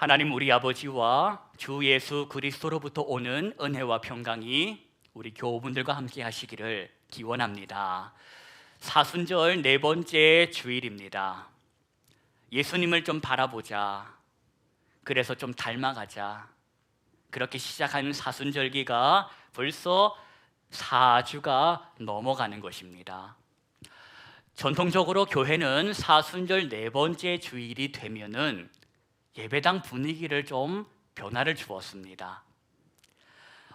하나님 우리 아버지와 주 예수 그리스도로부터 오는 은혜와 평강이 우리 교우분들과 함께 하시기를 기원합니다. 사순절 네 번째 주일입니다. 예수님을 좀 바라보자. 그래서 좀 닮아가자. 그렇게 시작하는 사순절기가 벌써 4주가 넘어가는 것입니다. 전통적으로 교회는 사순절 네 번째 주일이 되면은 예배당 분위기를 좀 변화를 주었습니다.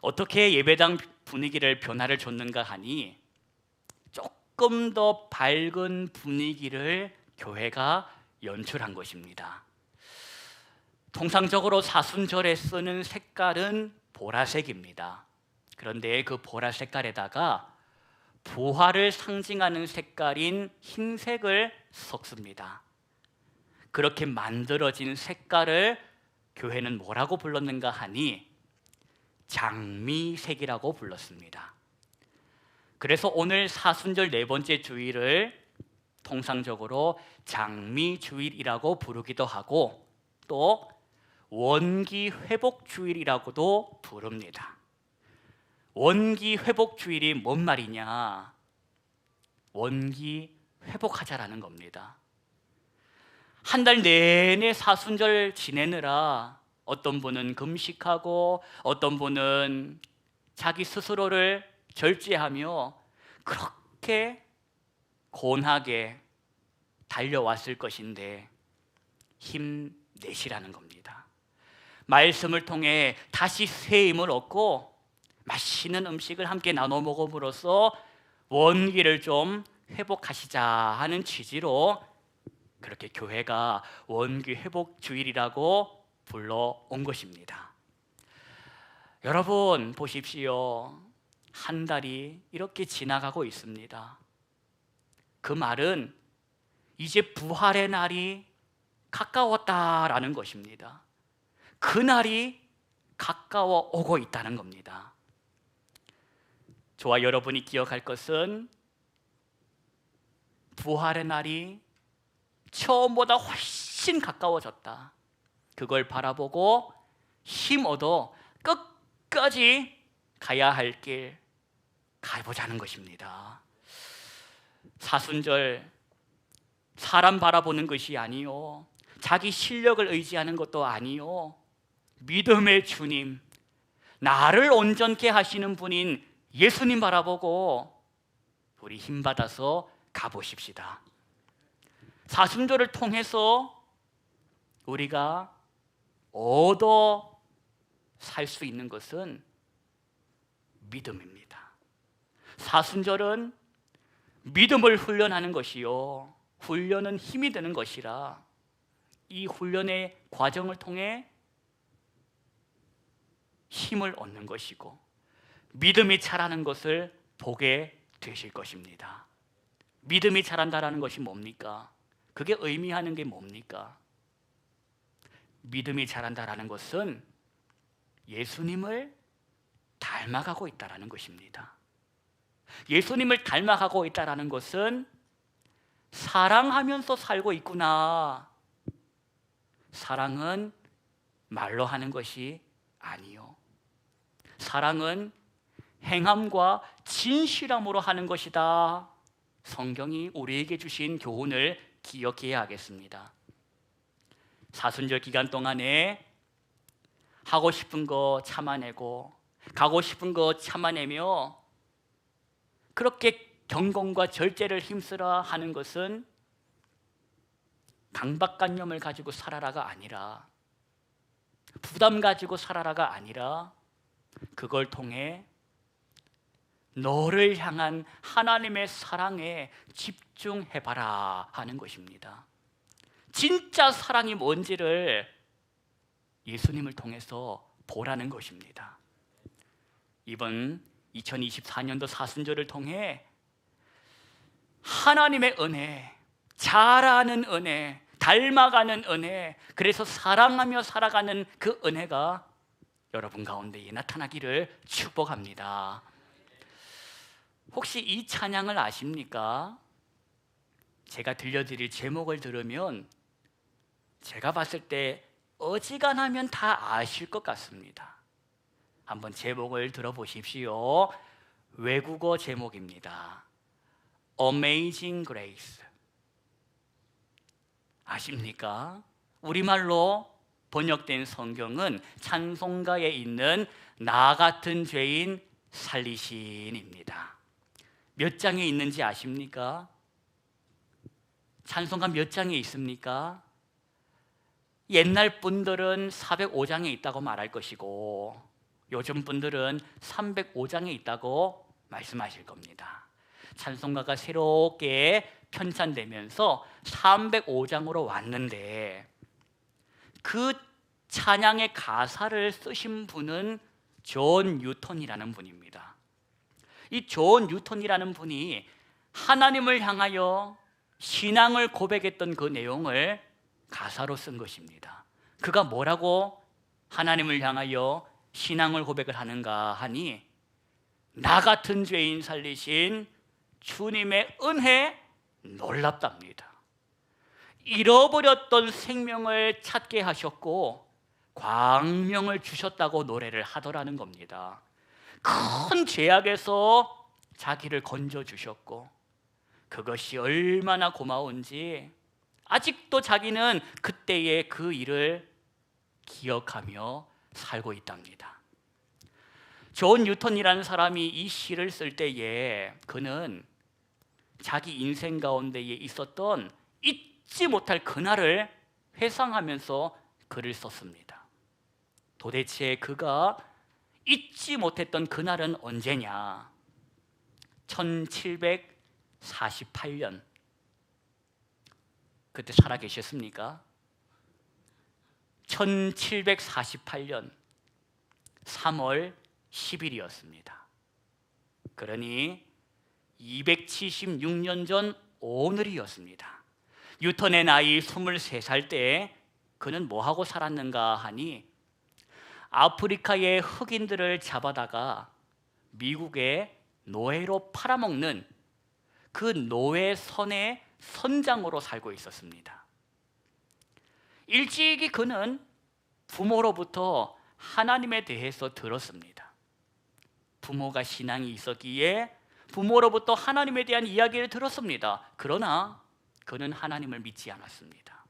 어떻게 예배당 분위기를 변화를 줬는가 하니 조금 더 밝은 분위기를 교회가 연출한 것입니다. 통상적으로 사순절에 쓰는 색깔은 보라색입니다. 그런데 그 보라 색깔에다가 부활을 상징하는 색깔인 흰색을 섞습니다. 그렇게 만들어진 색깔을 교회는 뭐라고 불렀는가 하니 장미색이라고 불렀습니다. 그래서 오늘 사순절 네 번째 주일을 통상적으로 장미 주일이라고 부르기도 하고 또 원기 회복 주일이라고도 부릅니다. 원기 회복 주일이 뭔 말이냐? 원기 회복하자라는 겁니다. 한 달 내내 사순절 지내느라 어떤 분은 금식하고 어떤 분은 자기 스스로를 절제하며 그렇게 곤하게 달려왔을 것인데 힘내시라는 겁니다. 말씀을 통해 다시 새 힘을 얻고 맛있는 음식을 함께 나눠 먹음으로써 원기를 좀 회복하시자 하는 취지로 그렇게 교회가 원기 회복 주일이라고 불러온 것입니다. 여러분 보십시오. 한 달이 이렇게 지나가고 있습니다. 그 말은 이제 부활의 날이 가까웠다라는 것입니다. 그 날이 가까워 오고 있다는 겁니다. 저와 여러분이 기억할 것은 부활의 날이 처음보다 훨씬 가까워졌다. 그걸 바라보고 힘 얻어 끝까지 가야 할 길 가보자는 것입니다. 사순절 사람 바라보는 것이 아니요. 자기 실력을 의지하는 것도 아니요. 믿음의 주님, 나를 온전케 하시는 분인 예수님 바라보고 우리 힘 받아서 가보십시다. 사순절을 통해서 우리가 얻어 살 수 있는 것은 믿음입니다. 사순절은 믿음을 훈련하는 것이요. 훈련은 힘이 되는 것이라 이 훈련의 과정을 통해 힘을 얻는 것이고 믿음이 자라는 것을 보게 되실 것입니다. 믿음이 자란다라는 것이 뭡니까? 그게 의미하는 게 뭡니까? 믿음이 자란다라는 것은 예수님을 닮아가고 있다라는 것입니다. 예수님을 닮아가고 있다라는 것은 사랑하면서 살고 있구나. 사랑은 말로 하는 것이 아니요. 사랑은 행함과 진실함으로 하는 것이다. 성경이 우리에게 주신 교훈을 기억해야 하겠습니다. 사순절 기간 동안에 하고 싶은 거 참아내고 가고 싶은 거 참아내며 그렇게 경건과 절제를 힘쓰라 하는 것은 강박관념을 가지고 살아라가 아니라 부담 가지고 살아라가 아니라 그걸 통해 너를 향한 하나님의 사랑에 집중해봐라 하는 것입니다. 진짜 사랑이 뭔지를 예수님을 통해서 보라는 것입니다. 이번 2024년도 사순절을 통해 하나님의 은혜, 잘하는 은혜, 닮아가는 은혜, 그래서 사랑하며 살아가는 그 은혜가 여러분 가운데에 나타나기를 축복합니다. 혹시 이 찬양을 아십니까? 제가 들려드릴 제목을 들으면 제가 봤을 때 어지간하면 다 아실 것 같습니다. 한번 제목을 들어보십시오. 외국어 제목입니다. Amazing Grace. 아십니까? 우리말로 번역된 성경은 찬송가에 있는 나 같은 죄인 살리신입니다. 몇 장에 있는지 아십니까? 찬송가 몇 장에 있습니까? 옛날 분들은 405장에 있다고 말할 것이고 요즘 분들은 305장에 있다고 말씀하실 겁니다. 찬송가가 새롭게 편찬되면서 305장으로 왔는데 그 찬양의 가사를 쓰신 분은 존 뉴턴이라는 분입니다. 이 존 뉴턴이라는 분이 하나님을 향하여 신앙을 고백했던 그 내용을 가사로 쓴 것입니다. 그가 뭐라고 하나님을 향하여 신앙을 고백을 하는가 하니 나 같은 죄인 살리신 주님의 은혜 놀랍답니다. 잃어버렸던 생명을 찾게 하셨고 광명을 주셨다고 노래를 하더라는 겁니다. 큰 죄악에서 자기를 건져 주셨고 그것이 얼마나 고마운지 아직도 자기는 그때의 그 일을 기억하며 살고 있답니다. 존 뉴턴이라는 사람이 이 시를 쓸 때에 그는 자기 인생 가운데에 있었던 잊지 못할 그날을 회상하면서 글을 썼습니다. 도대체 그가 잊지 못했던 그날은 언제냐? 1748년. 그때 살아 계셨습니까? 1748년 3월 10일이었습니다. 그러니 276년 전 오늘이었습니다. 뉴턴의 나이 23살 때 그는 뭐 하고 살았는가 하니 아프리카의 흑인들을 잡아다가 미국의 노예로 팔아먹는 그 노예 선의 선장으로 살고 있었습니다. 일찍이 그는 부모로부터 하나님에 대해서 들었습니다. 부모가 신앙이 있었기에 부모로부터 하나님에 대한 이야기를 들었습니다. 그러나 그는 하나님을 믿지 않았습니다.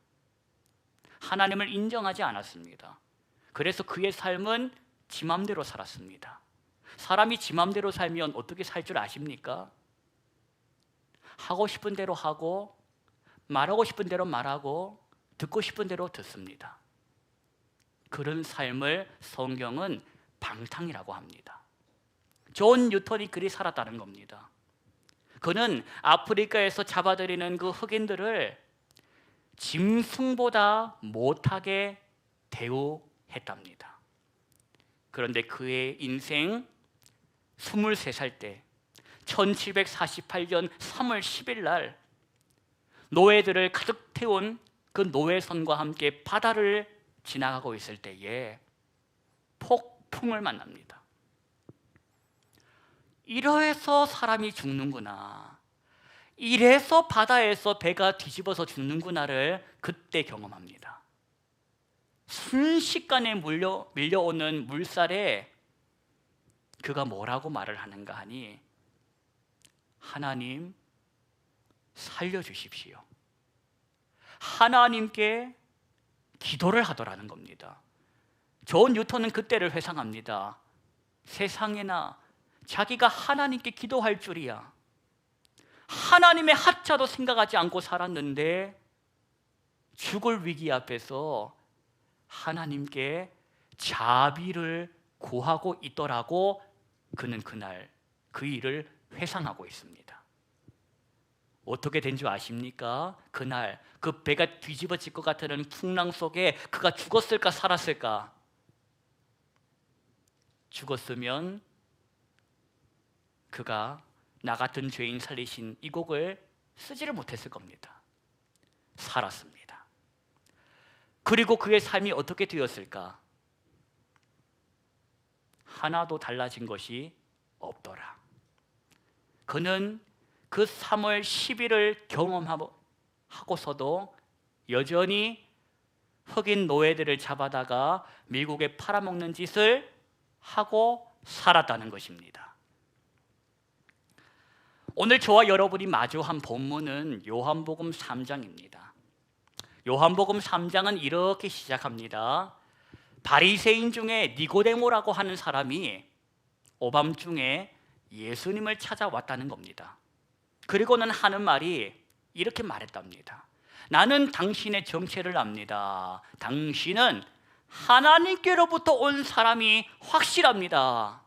하나님을 인정하지 않았습니다. 그래서 그의 삶은 지 맘대로 살았습니다. 사람이 지 맘대로 살면 어떻게 살 줄 아십니까? 하고 싶은 대로 하고 말하고 싶은 대로 말하고 듣고 싶은 대로 듣습니다. 그런 삶을 성경은 방탕이라고 합니다. 존 뉴턴이 그리 살았다는 겁니다. 그는 아프리카에서 잡아들이는 그 흑인들을 짐승보다 못하게 대우 했답니다. 그런데 그의 인생 23살 때 1748년 3월 10일 날 노예들을 가득 태운 그 노예선과 함께 바다를 지나가고 있을 때에 폭풍을 만납니다. 이러해서 사람이 죽는구나. 이래서 바다에서 배가 뒤집어서 죽는구나를 그때 경험합니다. 순식간에 물려, 밀려오는 물살에 그가 뭐라고 말을 하는가 하니 하나님 살려주십시오. 하나님께 기도를 하더라는 겁니다. 존 뉴턴은 그때를 회상합니다. 세상에나 자기가 하나님께 기도할 줄이야. 하나님의 하차도 생각하지 않고 살았는데 죽을 위기 앞에서 하나님께 자비를 구하고 있더라고 그는 그날 그 일을 회상하고 있습니다. 어떻게 된 줄 아십니까? 그날 그 배가 뒤집어질 것 같은 풍랑 속에 그가 죽었을까 살았을까? 죽었으면 그가 나 같은 죄인 살리신 이 곡을 쓰지를 못했을 겁니다. 살았습니다. 그리고 그의 삶이 어떻게 되었을까? 하나도 달라진 것이 없더라. 그는 그 3월 10일을 경험하고서도 여전히 흑인 노예들을 잡아다가 미국에 팔아먹는 짓을 하고 살았다는 것입니다. 오늘 저와 여러분이 마주한 본문은 요한복음 3장입니다. 요한복음 3장은 이렇게 시작합니다. 바리새인 중에 니고데모라고 하는 사람이 오밤중에 예수님을 찾아왔다는 겁니다. 그리고는 하는 말이 이렇게 말했답니다. 나는 당신의 정체를 압니다. 당신은 하나님께로부터 온 사람이 확실합니다.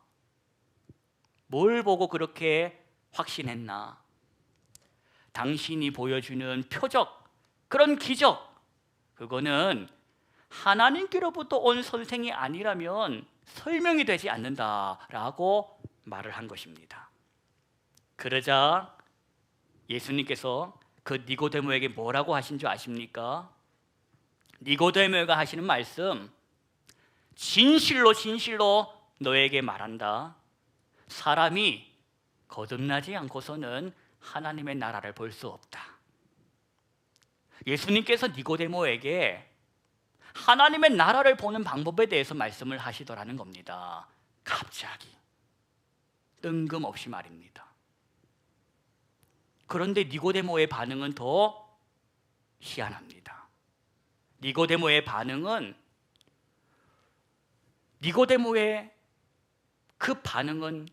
뭘 보고 그렇게 확신했나? 당신이 보여주는 표적, 그런 기적, 그거는 하나님께로부터 온 선생이 아니라면 설명이 되지 않는다라고 말을 한 것입니다. 그러자 예수님께서 그 니고데모에게 뭐라고 하신 줄 아십니까? 니고데모가 하시는 말씀 진실로 진실로 너에게 말한다. 사람이 거듭나지 않고서는 하나님의 나라를 볼 수 없다. 예수님께서 니고데모에게 하나님의 나라를 보는 방법에 대해서 말씀을 하시더라는 겁니다. 갑자기 뜬금없이 말입니다. 그런데 니고데모의 반응은 더 희한합니다. 니고데모의 반응은 니고데모의 그 반응은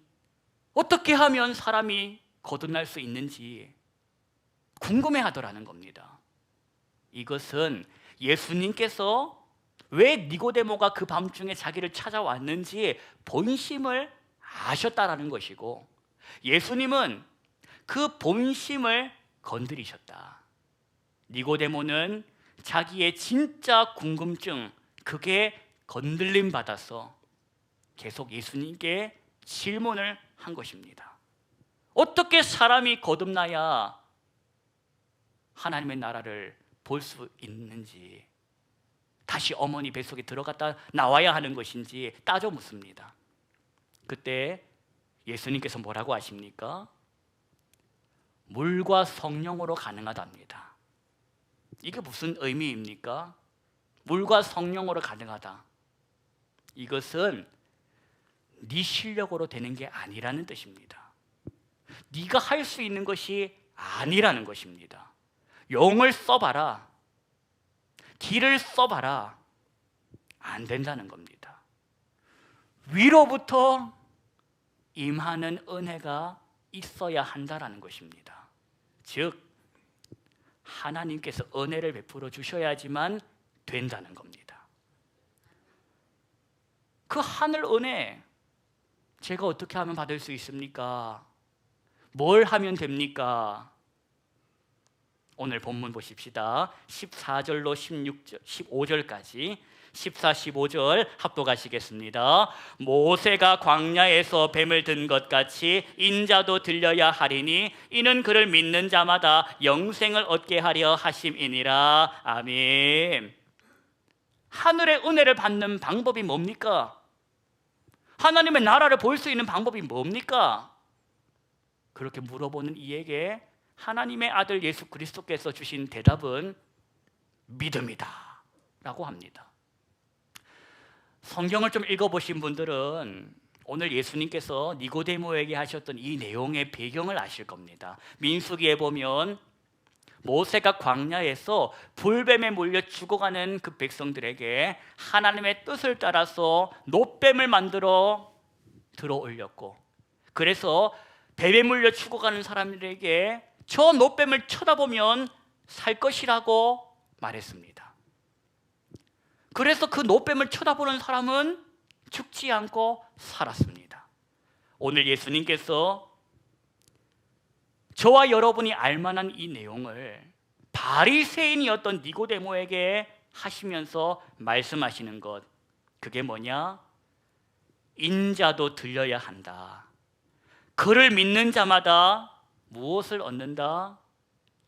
어떻게 하면 사람이 거듭날 수 있는지 궁금해 하더라는 겁니다. 이것은 예수님께서 왜 니고데모가 그 밤중에 자기를 찾아왔는지 본심을 아셨다라는 것이고 예수님은 그 본심을 건드리셨다. 니고데모는 자기의 진짜 궁금증 그게 건들림 받아서 계속 예수님께 질문을 한 것입니다. 어떻게 사람이 거듭나야 하나님의 나라를 볼 수 있는지 다시 어머니 뱃속에 들어갔다 나와야 하는 것인지 따져 묻습니다. 그때 예수님께서 뭐라고 하십니까? 물과 성령으로 가능하답니다. 이게 무슨 의미입니까? 물과 성령으로 가능하다. 이것은 네 실력으로 되는 게 아니라는 뜻입니다. 네가 할 수 있는 것이 아니라는 것입니다. 용을 써봐라. 길을 써봐라. 안 된다는 겁니다. 위로부터 임하는 은혜가 있어야 한다라는 것입니다. 즉 하나님께서 은혜를 베풀어 주셔야지만 된다는 겁니다. 그 하늘 은혜 제가 어떻게 하면 받을 수 있습니까? 뭘 하면 됩니까? 오늘 본문 보십시다. 14절로 16절, 15절까지 14, 15절 합독하시겠습니다. 모세가 광야에서 뱀을 든 것 같이 인자도 들려야 하리니 이는 그를 믿는 자마다 영생을 얻게 하려 하심이니라. 아멘. 하늘의 은혜를 받는 방법이 뭡니까? 하나님의 나라를 볼 수 있는 방법이 뭡니까? 그렇게 물어보는 이에게 하나님의 아들 예수 그리스도께서 주신 대답은 믿음이다. 라고 합니다. 성경을 좀 읽어보신 분들은 오늘 예수님께서 니고데모에게 하셨던 이 내용의 배경을 아실 겁니다. 민수기에 보면 모세가 광야에서 불뱀에 물려 죽어가는 그 백성들에게 하나님의 뜻을 따라서 노뱀을 만들어 들어 올렸고 그래서 뱀에 물려 죽어가는 사람들에게 저 노뱀을 쳐다보면 살 것이라고 말했습니다. 그래서 그 노뱀을 쳐다보는 사람은 죽지 않고 살았습니다. 오늘 예수님께서 저와 여러분이 알만한 이 내용을 바리새인이었던 니고데모에게 하시면서 말씀하시는 것 그게 뭐냐? 인자도 들려야 한다. 그를 믿는 자마다 무엇을 얻는다?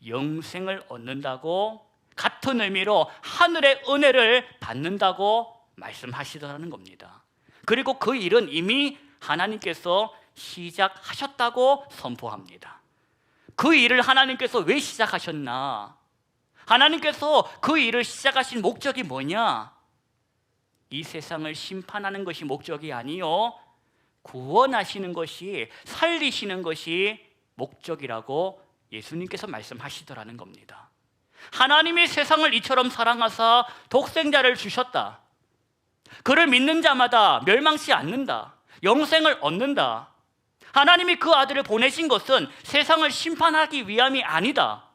영생을 얻는다고 같은 의미로 하늘의 은혜를 받는다고 말씀하시더라는 겁니다. 그리고 그 일은 이미 하나님께서 시작하셨다고 선포합니다. 그 일을 하나님께서 왜 시작하셨나? 하나님께서 그 일을 시작하신 목적이 뭐냐? 이 세상을 심판하는 것이 목적이 아니요. 구원하시는 것이 살리시는 것이 목적이라고 예수님께서 말씀하시더라는 겁니다. 하나님이 세상을 이처럼 사랑하사 독생자를 주셨다. 그를 믿는 자마다 멸망치 않는다. 영생을 얻는다. 하나님이 그 아들을 보내신 것은 세상을 심판하기 위함이 아니다.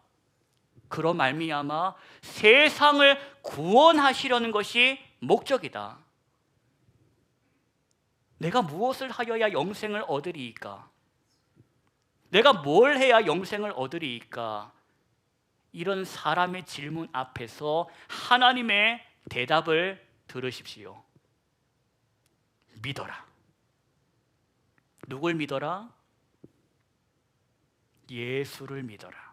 그로 말미암아 세상을 구원하시려는 것이 목적이다. 내가 무엇을 하여야 영생을 얻으리이까? 내가 뭘 해야 영생을 얻으리이까? 이런 사람의 질문 앞에서 하나님의 대답을 들으십시오. 믿어라. 누굴 믿어라? 예수를 믿어라.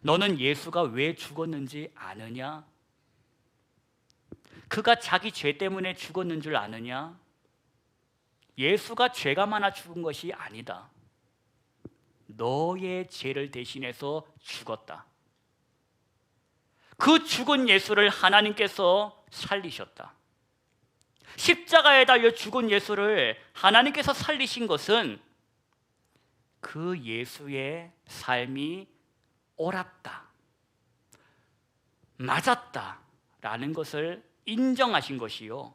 너는 예수가 왜 죽었는지 아느냐? 그가 자기 죄 때문에 죽었는 줄 아느냐? 예수가 죄가 많아 죽은 것이 아니다. 너의 죄를 대신해서 죽었다. 그 죽은 예수를 하나님께서 살리셨다. 십자가에 달려 죽은 예수를 하나님께서 살리신 것은 그 예수의 삶이 옳았다. 맞았다. 라는 것을 인정하신 것이요.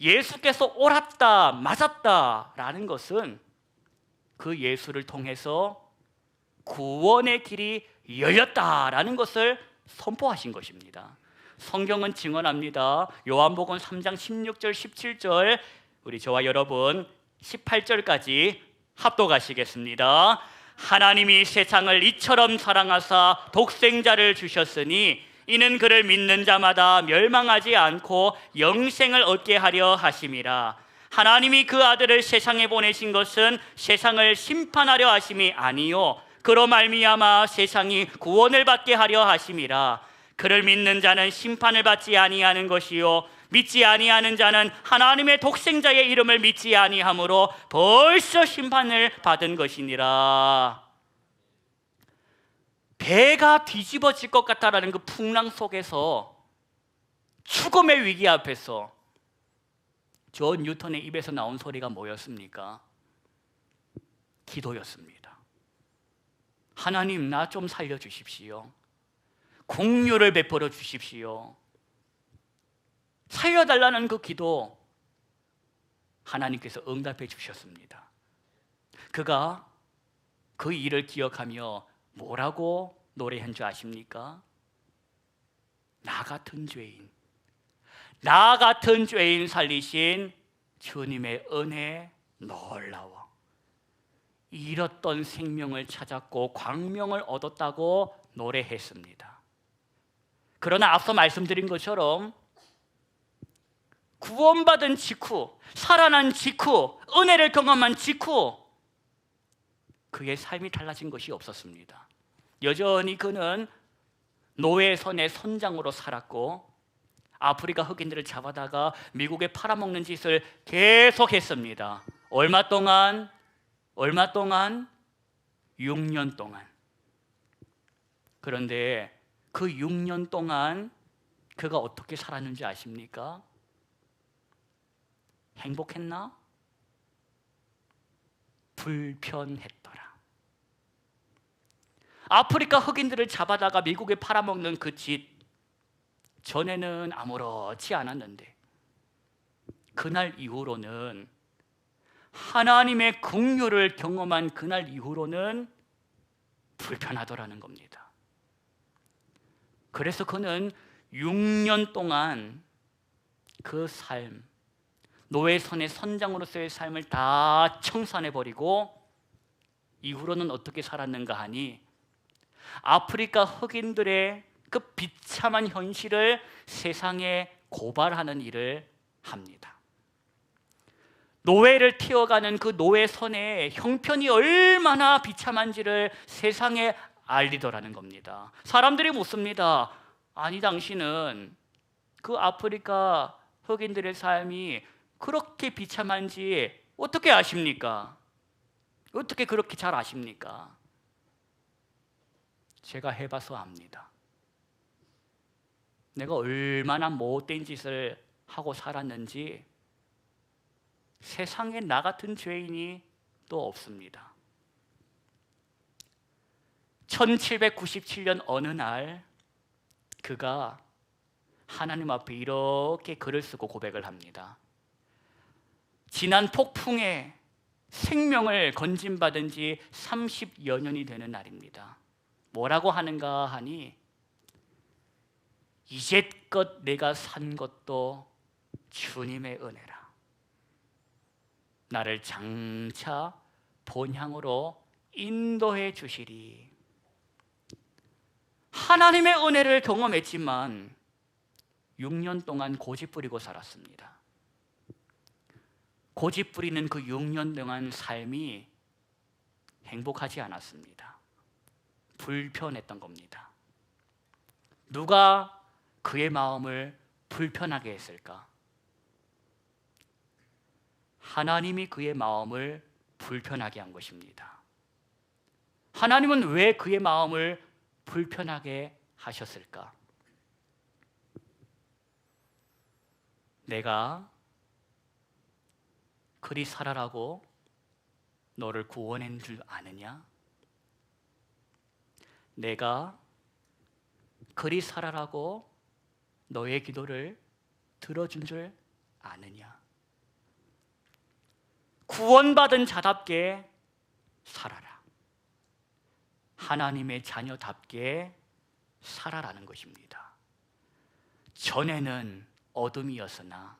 예수께서 옳았다, 맞았다. 라는 것은 그 예수를 통해서 구원의 길이 열렸다라는 것을 선포하신 것입니다. 성경은 증언합니다. 요한복음 3장 16절 17절 우리 저와 여러분 18절까지 합독하시겠습니다. 하나님이 세상을 이처럼 사랑하사 독생자를 주셨으니 이는 그를 믿는 자마다 멸망하지 않고 영생을 얻게 하려 하심이라. 하나님이 그 아들을 세상에 보내신 것은 세상을 심판하려 하심이 아니요 그로 말미암아 세상이 구원을 받게 하려 하심이라. 그를 믿는 자는 심판을 받지 아니하는 것이요 믿지 아니하는 자는 하나님의 독생자의 이름을 믿지 아니하므로 벌써 심판을 받은 것이니라. 배가 뒤집어질 것 같다라는 그 풍랑 속에서 죽음의 위기 앞에서 존 뉴턴의 입에서 나온 소리가 뭐였습니까? 기도였습니다. 하나님 나 좀 살려 주십시오. 공유를 베풀어 주십시오. 살려달라는 그 기도 하나님께서 응답해 주셨습니다. 그가 그 일을 기억하며 뭐라고 노래한 줄 아십니까? 나 같은 죄인, 나 같은 죄인 살리신 주님의 은혜 놀라워. 잃었던 생명을 찾았고 광명을 얻었다고 노래했습니다. 그러나 앞서 말씀드린 것처럼 구원받은 직후, 살아난 직후, 은혜를 경험한 직후 그의 삶이 달라진 것이 없었습니다. 여전히 그는 노예선의 선장으로 살았고 아프리카 흑인들을 잡아다가 미국에 팔아먹는 짓을 계속했습니다. 얼마 동안? 얼마 동안? 6년 동안. 그런데 그 6년 동안 그가 어떻게 살았는지 아십니까? 행복했나? 불편했더라. 아프리카 흑인들을 잡아다가 미국에 팔아먹는 그 짓, 전에는 아무렇지 않았는데, 그날 이후로는 하나님의 긍휼을 경험한 그날 이후로는 불편하더라는 겁니다. 그래서 그는 6년 동안 그 삶, 노예선의 선장으로서의 삶을 다 청산해 버리고 이후로는 어떻게 살았는가 하니 아프리카 흑인들의 그 비참한 현실을 세상에 고발하는 일을 합니다. 노예를 튀어가는 그 노예선의 형편이 얼마나 비참한지를 세상에 알리더라는 겁니다. 사람들이 묻습니다. 아니 당신은 그 아프리카 흑인들의 삶이 그렇게 비참한지 어떻게 아십니까? 어떻게 그렇게 잘 아십니까? 제가 해봐서 압니다. 내가 얼마나 못된 짓을 하고 살았는지 세상에 나 같은 죄인이 또 없습니다. 1797년 어느 날 그가 하나님 앞에 이렇게 글을 쓰고 고백을 합니다. 지난 폭풍에 생명을 건진받은 지 30여 년이 되는 날입니다. 뭐라고 하는가 하니 이제껏 내가 산 것도 주님의 은혜라. 나를 장차 본향으로 인도해 주시리. 하나님의 은혜를 경험했지만 6년 동안 고집 부리고 살았습니다. 고집 부리는 그 6년 동안 삶이 행복하지 않았습니다. 불편했던 겁니다. 누가 그의 마음을 불편하게 했을까? 하나님이 그의 마음을 불편하게 한 것입니다. 하나님은 왜 그의 마음을 불편하게 하셨을까? 내가 그리 살아라고 너를 구원한 줄 아느냐? 내가 그리 살아라고 너의 기도를 들어준 줄 아느냐? 구원받은 자답게 살아라. 하나님의 자녀답게 살아라는 것입니다. 전에는 어둠이었으나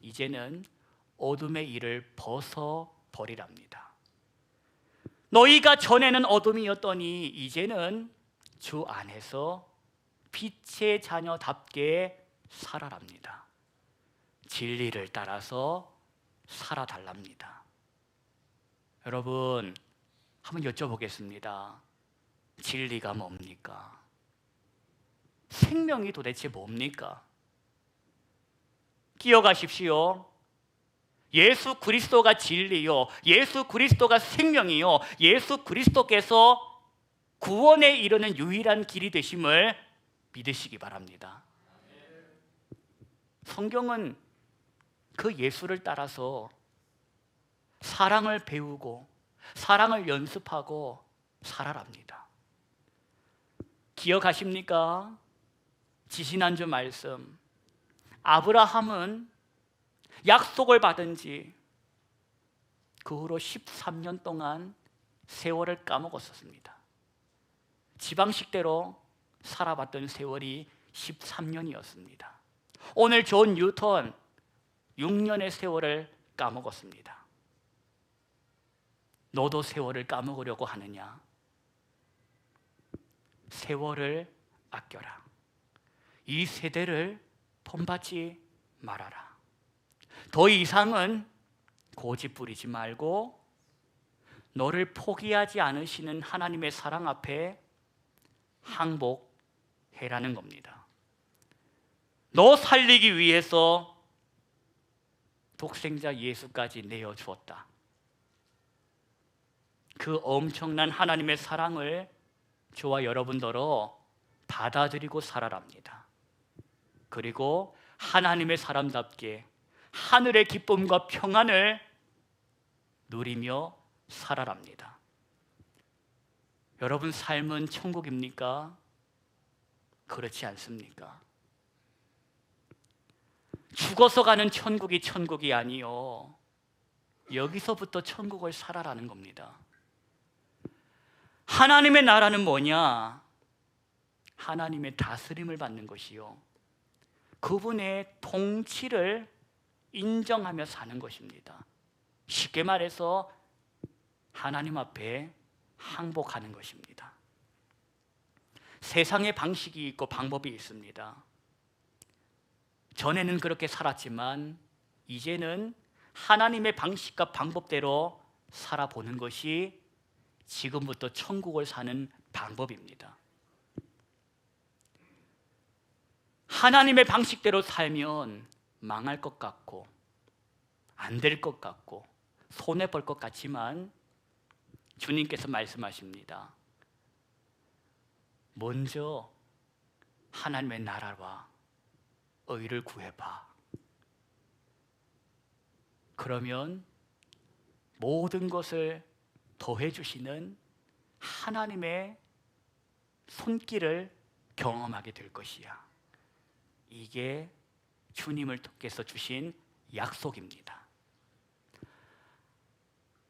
이제는 어둠의 일을 벗어 버리랍니다. 너희가 전에는 어둠이었더니 이제는 주 안에서 빛의 자녀답게 살아랍니다. 진리를 따라서 살아달랍니다. 여러분, 한번 여쭤보겠습니다. 진리가 뭡니까? 생명이 도대체 뭡니까? 기억하십시오. 예수 그리스도가 진리요. 예수 그리스도가 생명이요. 예수 그리스도께서 구원에 이르는 유일한 길이 되심을 믿으시기 바랍니다. 성경은 그 예수를 따라서 사랑을 배우고 사랑을 연습하고 살아랍니다. 기억하십니까? 지지난주 말씀. 아브라함은 약속을 받은 지 그 후로 13년 동안 세월을 까먹었었습니다. 지방식대로 살아봤던 세월이 13년이었습니다. 오늘 존 뉴턴 6년의 세월을 까먹었습니다. 너도 세월을 까먹으려고 하느냐? 세월을 아껴라. 이 세대를 본받지 말아라. 더 이상은 고집 부리지 말고 너를 포기하지 않으시는 하나님의 사랑 앞에 항복 해라는 겁니다. 너 살리기 위해서 독생자 예수까지 내어 주었다. 그 엄청난 하나님의 사랑을 저와 여러분더러 받아들이고 살아랍니다. 그리고 하나님의 사람답게 하늘의 기쁨과 평안을 누리며 살아랍니다. 여러분 삶은 천국입니까? 그렇지 않습니까? 죽어서 가는 천국이 천국이 아니요. 여기서부터 천국을 살아라는 겁니다. 하나님의 나라는 뭐냐? 하나님의 다스림을 받는 것이요. 그분의 통치를 인정하며 사는 것입니다. 쉽게 말해서 하나님 앞에 항복하는 것입니다. 세상의 방식이 있고 방법이 있습니다. 전에는 그렇게 살았지만 이제는 하나님의 방식과 방법대로 살아보는 것이 지금부터 천국을 사는 방법입니다. 하나님의 방식대로 살면 망할 것 같고 안 될 것 같고 손해 볼 것 같지만 주님께서 말씀하십니다. 먼저 하나님의 나라와 의를 구해봐. 그러면 모든 것을 더해 주시는 하나님의 손길을 경험하게 될 것이야. 이게 주님을 통해서 주신 약속입니다.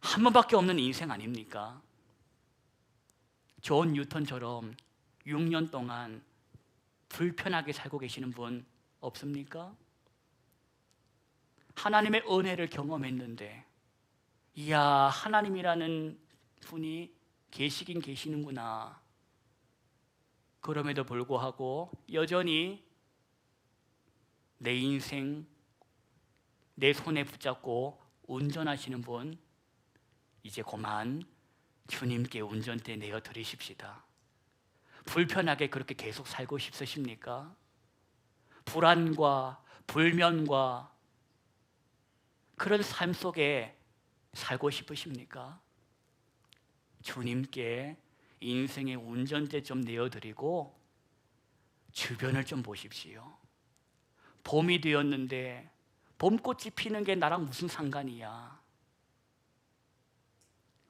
한 번밖에 없는 인생 아닙니까? 존 뉴턴처럼 6년 동안 불편하게 살고 계시는 분 없습니까? 하나님의 은혜를 경험했는데, 이야, 하나님이라는 분이 계시긴 계시는구나. 그럼에도 불구하고 여전히 내 인생 내 손에 붙잡고 운전하시는 분 이제 그만 주님께 운전대 내어 드리십시다. 불편하게 그렇게 계속 살고 싶으십니까? 불안과 불면과 그런 삶 속에 살고 싶으십니까? 주님께 인생의 운전대 좀 내어드리고 주변을 좀 보십시오. 봄이 되었는데 봄꽃이 피는 게 나랑 무슨 상관이야?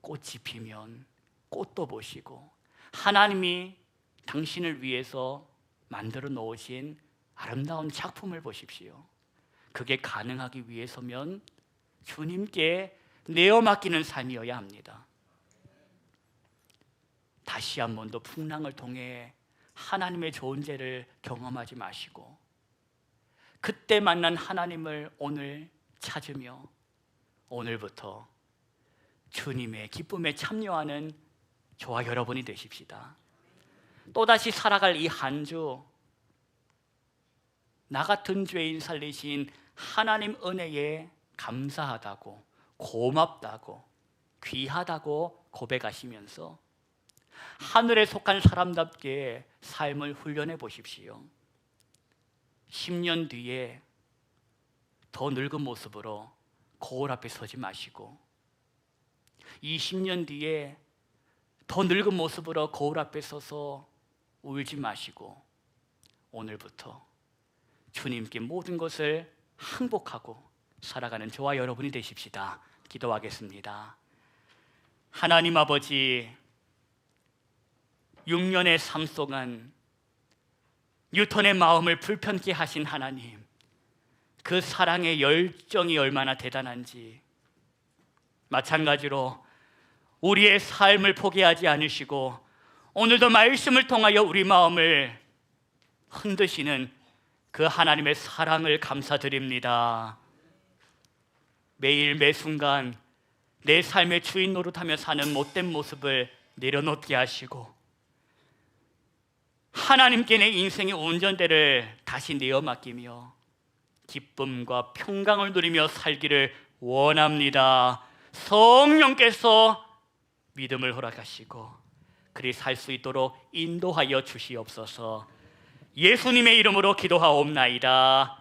꽃이 피면 꽃도 보시고 하나님이 당신을 위해서 만들어 놓으신 아름다운 작품을 보십시오. 그게 가능하기 위해서면 주님께 내어 맡기는 삶이어야 합니다. 다시 한 번 더 풍랑을 통해 하나님의 존재를 경험하지 마시고 그때 만난 하나님을 오늘 찾으며 오늘부터 주님의 기쁨에 참여하는 저와 여러분이 되십시다. 또다시 살아갈 이 한 주, 나 같은 죄인 살리신 하나님 은혜에 감사하다고, 고맙다고, 귀하다고 고백하시면서 하늘에 속한 사람답게 삶을 훈련해 보십시오. 10년 뒤에 더 늙은 모습으로 거울 앞에 서지 마시고 20년 뒤에 더 늙은 모습으로 거울 앞에 서서 울지 마시고 오늘부터 주님께 모든 것을 항복하고 살아가는 저와 여러분이 되십시다. 기도하겠습니다. 하나님 아버지 6년의 삶 동안 뉴턴의 마음을 불편케 하신 하나님, 그 사랑의 열정이 얼마나 대단한지, 마찬가지로 우리의 삶을 포기하지 않으시고, 오늘도 말씀을 통하여 우리 마음을 흔드시는 그 하나님의 사랑을 감사드립니다. 매일 매 순간 내 삶의 주인 노릇하며 사는 못된 모습을 내려놓게 하시고, 하나님께 내 인생의 운전대를 다시 내어 맡기며 기쁨과 평강을 누리며 살기를 원합니다. 성령께서 믿음을 허락하시고 그리 살 수 있도록 인도하여 주시옵소서. 예수님의 이름으로 기도하옵나이다.